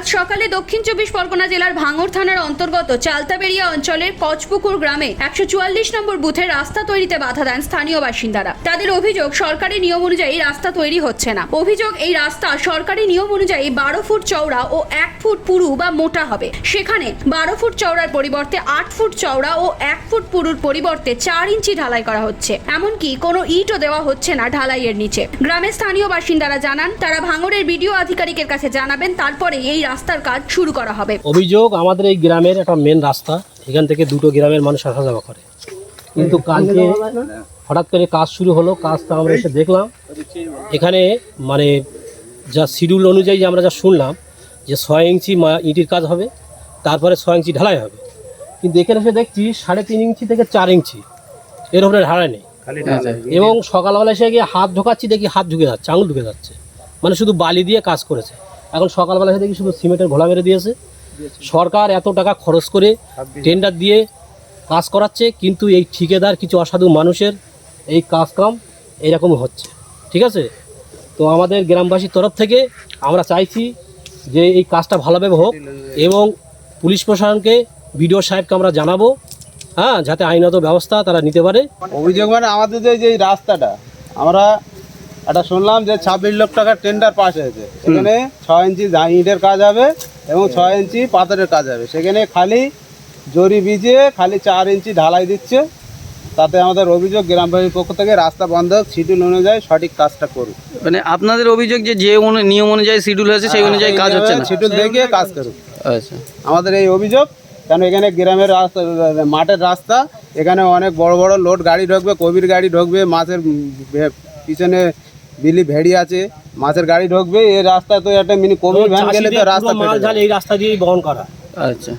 আজ সকালে দক্ষিণ চব্বিশ পরগনা জেলার ভাঙড় থানার অন্তর্গত চালতাবেড়িয়া অঞ্চলের কচপুকুর গ্রামে একশো চুয়াল্লিশ নম্বর বুথে রাস্তা তৈরিতে বাধা দেন স্থানীয় বাসিন্দারা। তাদের অভিযোগ, সরকারি নিয়ম অনুযায়ী রাস্তা তৈরি হচ্ছে না। অভিযোগ, এই রাস্তা সরকারি নিয়ম অনুযায়ী বারো ফুট চওড়া ও এক ফুট পুরু বা মোটা হবে। সেখানে বারো ফুট চওড়ার পরিবর্তে আট ফুট চওড়া ও এক ফুট পুরুর পরিবর্তে চার ইঞ্চি ঢালাই করা হচ্ছে। এমনকি কোনো ইটও দেওয়া হচ্ছে না ঢালাইয়ের নিচে। গ্রামের স্থানীয় বাসিন্দারা জানান, তারা ভাঙড়ের বিডিও আধিকারিকের কাছে জানাবেন তারপরে এই রাস্তার কাজ শুরু করা হবে। অভিযোগ আমাদের এই গ্রামের একটা মেন রাস্তা। এখান থেকে দুটো গ্রামের মানুষ আসা যাওয়া করে। কিন্তু কালকে হঠাৎ করে কাজ শুরু হলো কাজটা আমরা এসে দেখলাম। এখানে মানে যা শিডিউল অনুযায়ী আমরা যা শুনলাম যে ছয় ইঞ্চি মা- ইটির কাজ হবে তারপরে ছয় ইঞ্চি ঢালাই হবে। কিন্তু এখানে এসে দেখছি সাড়ে তিন ইঞ্চি থেকে চার ইঞ্চি। এর উপরে ঢালাই নেই। এবং সকালবেলা এসে গিয়ে হাত ঢোকাচ্ছি দেখি হাত ঢুকে যাচ্ছে আঙুল ঢুকে যাচ্ছে। মানে শুধু বালি দিয়ে কাজ করেছে। এখন সকালবেলা দেখি শুধু সিমেন্টের ঘোলা মেরে দিয়েছে। সরকার এত টাকা খরচ করে টেন্ডার দিয়ে। কাজ করাচ্ছে কিন্তু এই ঠিকাদার কিছু অসাধু মানুষের এই কাজ কাম এইরকম হচ্ছে। ঠিক আছে? তো আমাদের গ্রামবাসীর তরফ থেকে আমরা চাইছি যে এই কাজটা ভালোভাবে হোক এবং পুলিশ প্রশাসনকে বিডিও সাহেবকে আমরা জানাব হ্যাঁ যাতে আইনত ব্যবস্থা তারা নিতে পারে। অভিযোগ মানে আমাদের যে যে রাস্তাটা আমরা একটা শুনলাম যে ছাব্বিশ লক্ষ টাকার টেন্ডার পাস হয়েছে। এখানে ছয় ইঞ্চি ইটের কাজ হবে এবং ছয় ইঞ্চি পাথরের কাজ হবে। সেখানে খালি জরি বিজিয়ে খালি চার ইঞ্চি ঢালাই দিচ্ছে। তাতে আমাদের অভিযোগ গ্রামবাসীর পক্ষ থেকে রাস্তা বন্ধ হোক শিডিউল অনুযায়ী সঠিক কাজটা করুক। মানে আপনাদের অভিযোগ যে যে নিয়ম অনুযায়ী শিডিউল হয়েছে সেই অনুযায়ী কাজ হচ্ছে না? শিডিউল দেখিয়ে কাজ করুক। আচ্ছা। আমাদের এই অভিযোগ কেন এখানে গ্রামের রাস্তা মাঠের রাস্তা এখানে অনেক বড় বড় লোড গাড়ি ঢুকবে কবির গাড়ি ঢুকবে মাছের পিছনে বিলি ভেড়ি আছে মাছের গাড়ি ঢুকবে এই রাস্তা তো একটা মিনি কোভিড ভ্যান গেলে তো রাস্তা মাল ঝাল এই রাস্তা দিয়েই বহন করা। আচ্ছা।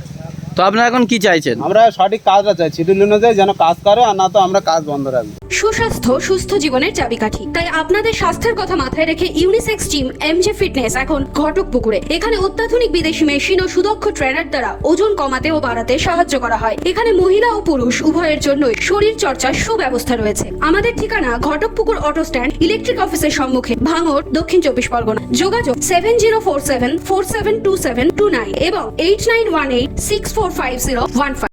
তো আপনারা এখন কি চাইছেন? আমরা সঠিক কাজটা চাই শিডিউল অনুযায়ী যেন কাজ করে আর না তো আমরা কাজ বন্ধ রাখব। সুস্বাস্থ্য, সুস্থ জীবনের চাবিকাঠি। তাই আপনাদের স্বাস্থ্যের কথা মাথায় রেখে ইউনিসেক্স জিম এমজে ফিটনেস এখন ঘটক পুকুরে। এখানে অত্যাধুনিক বিদেশি মেশিন ও সুদক্ষ ট্রেনার দ্বারা ওজন কমাতে ও বাড়াতে সাহায্য করা হয়। এখানে মহিলা ও পুরুষ উভয়ের জন্যই শরীর চর্চার সুব্যবস্থা রয়েছে। আমাদের ঠিকানা ঘটক পুকুর অটো স্ট্যান্ড ইলেকট্রিক অফিসের সম্মুখে, ভাঙড়, দক্ষিণ চব্বিশ পরগনা। যোগাযোগ seven zero four seven four seven two seven two nine এবং eight nine one eight six four five zero one five